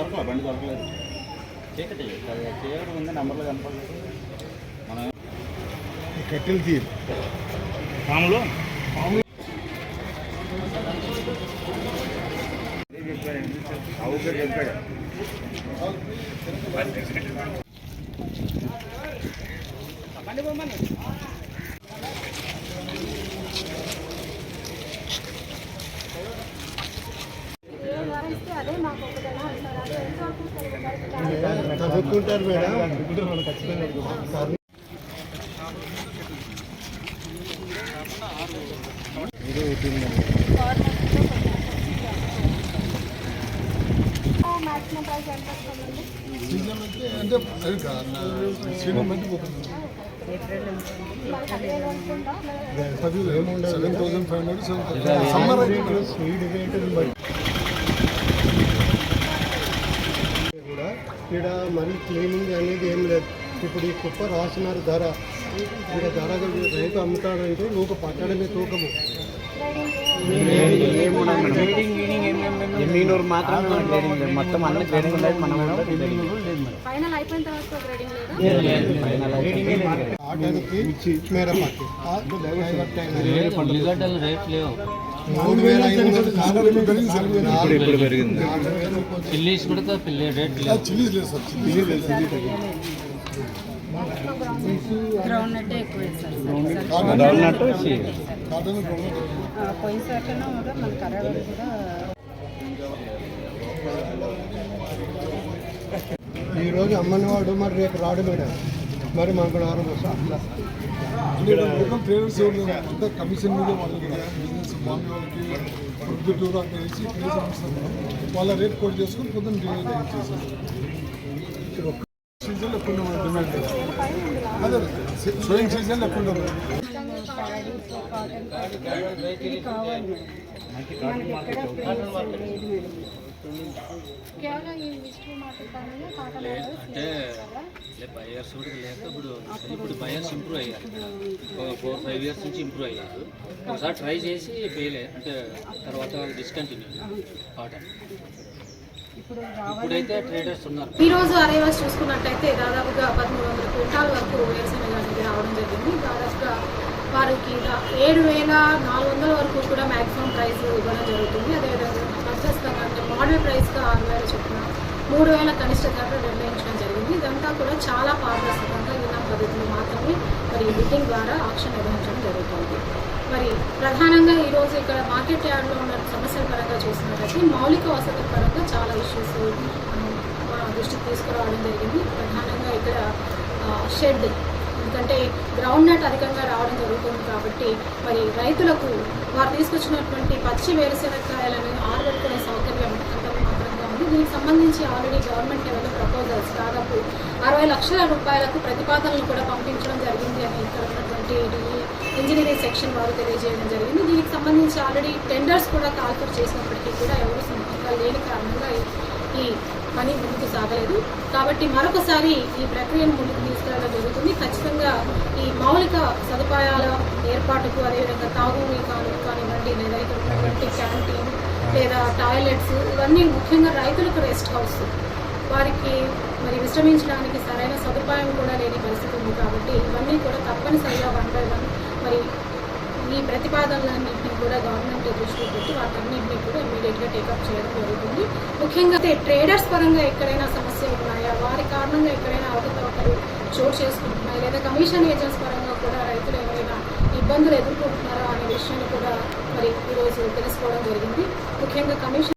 దొరకలే బండి దొరకలేదు. చీకటి. అది చీకటి ఉంది నెంబర్లు కనపడలేదు. మనం కట్టెలు తీరు. పాములు? చెప్పాడు అదే మాకు చదువుకుంటారు మేడం సీజన్ అంటే అంటే అది కాదు సీజన్ పోతుంది seven thousand five hundred seven summer అయితే ఇక్కడ మరి క్లీనింగ్ అనేది ఏం లేదు. ఇప్పుడు ఈ కుప్ప రాసినారు ధర. ఇక్కడ ధర రైతు అమ్ముతాడంటే నువ్వు పట్టడమే తూకము. మొత్తం అన్ని గ్రేడింగ్ లేదు. మనం ఫైనల్ అయిపోయిన తర్వాత గ్రేడింగ్ లేదా? ఆటానికి మేర పట్టి ఉల్లిగడ్డలు రేట్ లేవు. నాలుగు ఇప్పుడు పెరిగింది చిల్లీస్ కూడా పిల్లి రేట్ లేవు చిల్లీస్ లేదు సార్ చిల్లీస్ లేదు చిల్లీ గ్రౌండ్ నట్టే ఎక్కువ వేస్తారు సార్. కాటన్ డౌల్నట్టు కాటన్ గ్రౌండ్ పోయినసారి కన్నా కూడా మన కరావళి కూడా ఈ రోజు అమ్మనివాడు మరి రేపు రాడు మేడం. మరి మంగళవారం వస్తాం అట్లా కమిషన్ మీద వాళ్ళు కూడా వాళ్ళకి ప్రొద్దుటూరు అక్కడ వేసి వాళ్ళ రేట్ కోట్ చేసుకుని పొద్దున్న డిమాండ్ చేసేసారు సీజన్ ఎక్కువ డిమాండ్ అదే సోయింగ్ సీజన్ ఎక్కువ కావాలి మనకి ఎక్కడ ప్లేస్ లేదు మేడం అంటే బయర్స్ కూడా లేక ఇప్పుడు ఇప్పుడు బయర్స్ ఇంప్రూవ్ అయ్యారు. ఒక ఫోర్ ఫైవ్ ఇయర్స్ నుంచి ఇంప్రూవ్ అయ్యారు. ఒకసారి ట్రై చేసి ఫెయిల్ అంటే తర్వాత డిస్కంటిన్యూ కాటన్ ఇప్పుడు ఇప్పుడైతే ట్రేడర్స్ ఉన్నారు. ఈ రోజు అరైవల్స్ చూసుకున్నట్టయితే దాదాపుగా పదమూడు వందల క్వింటాల వరకు వేరుశెనగ అనేది రావడం జరిగింది. దాదాపుగా వారికి ఏడు వేల నాలుగు వందల వరకు కూడా మ్యాక్సిమం ప్రైస్ ఇవ్వడం జరుగుతుంది. అదేవిధంగా మోడల్ ప్రైస్గా ఆరు వేల చొప్పున మూడు వేల కనిష్ట ధరలు నిర్ణయించడం జరిగింది. ఇదంతా కూడా చాలా పారదర్శకంగా ఇలా పద్ధతులు మాత్రమే మరి బిడ్డింగ్ ద్వారా ఆక్షన్ నిర్వహించడం జరుగుతుంది. మరి ప్రధానంగా ఈరోజు ఇక్కడ మార్కెట్ యార్డ్లో ఉన్న సమస్యల పరంగా చూసినట్లయితే మౌలిక వసతుల పరంగా చాలా ఇష్యూస్ దృష్టికి తీసుకురావడం జరిగింది. ప్రధానంగా ఇక్కడ షెడ్ ఎందుకంటే గ్రౌండ్ నట్ అధికంగా రావడం జరుగుతుంది కాబట్టి మరి రైతులకు వారు తీసుకొచ్చినటువంటి పచ్చి వేరుశెనక్కాయలను ఆరబెట్టుకునే సౌకర్యం మాత్రంగా ఉంది. దీనికి సంబంధించి ఆల్రెడీ గవర్నమెంట్ లెవెల్ ప్రపోజల్స్ దాదాపు అరవై లక్షల రూపాయలకు ప్రతిపాదనలు కూడా పంపించడం జరిగింది అని ఇక్కడ ఉన్నటువంటి ఇంజనీరింగ్ సెక్షన్ వారు తెలియజేయడం జరిగింది. దీనికి సంబంధించి ఆల్రెడీ టెండర్స్ కూడా కాల్ఫర్ చేసినప్పటికీ కూడా ఎవరు సంపర్కాలు లేని కారణంగా ఈ- ఈ పని ముందుకు సాగలేదు. కాబట్టి మరొకసారి ఈ ప్రక్రియను ముందుకు తీసుకెళ్ళడం జరుగుతుంది. ఖచ్చితంగా ఈ మౌలిక సదుపాయాల ఏర్పాటుకు అదేవిధంగా తాగునీరు కాను కానివ్వండి లేదా ఇక్కడ ఉన్నటువంటి క్యాంటీన్ లేదా టాయిలెట్స్ ఇవన్నీ ముఖ్యంగా రైతులకు రెస్ట్ హౌస్ వారికి మరి విశ్రమించడానికి సరైన సదుపాయం కూడా లేని పరిస్థితి ఉంది కాబట్టి ఇవన్నీ కూడా తప్పనిసరిగా వన్ బై వన్ మరి ఈ ప్రతిపాదనలన్నింటినీ కూడా గవర్నమెంట్ దృష్టిలో పెట్టి వాటన్నింటినీ కూడా ఇమీడియట్గా టేకప్ చేయడం జరుగుతుంది. ముఖ్యంగా ట్రేడర్స్ పరంగా ఎక్కడైనా సమస్యలు ఉన్నాయా? వారి కారణంగా ఎక్కడైనా అవకతవకలు చోటు చేసుకుంటున్నాయా? లేదా కమిషన్ ఏజెంట్స్ పరంగా కూడా రైతులు ఏమైనా ఇబ్బందులు ఎదుర్కొంటున్నారా అనే విషయాన్ని కూడా మరి ఈరోజు తెలుసుకోవడం జరిగింది. ముఖ్యంగా కమిషన్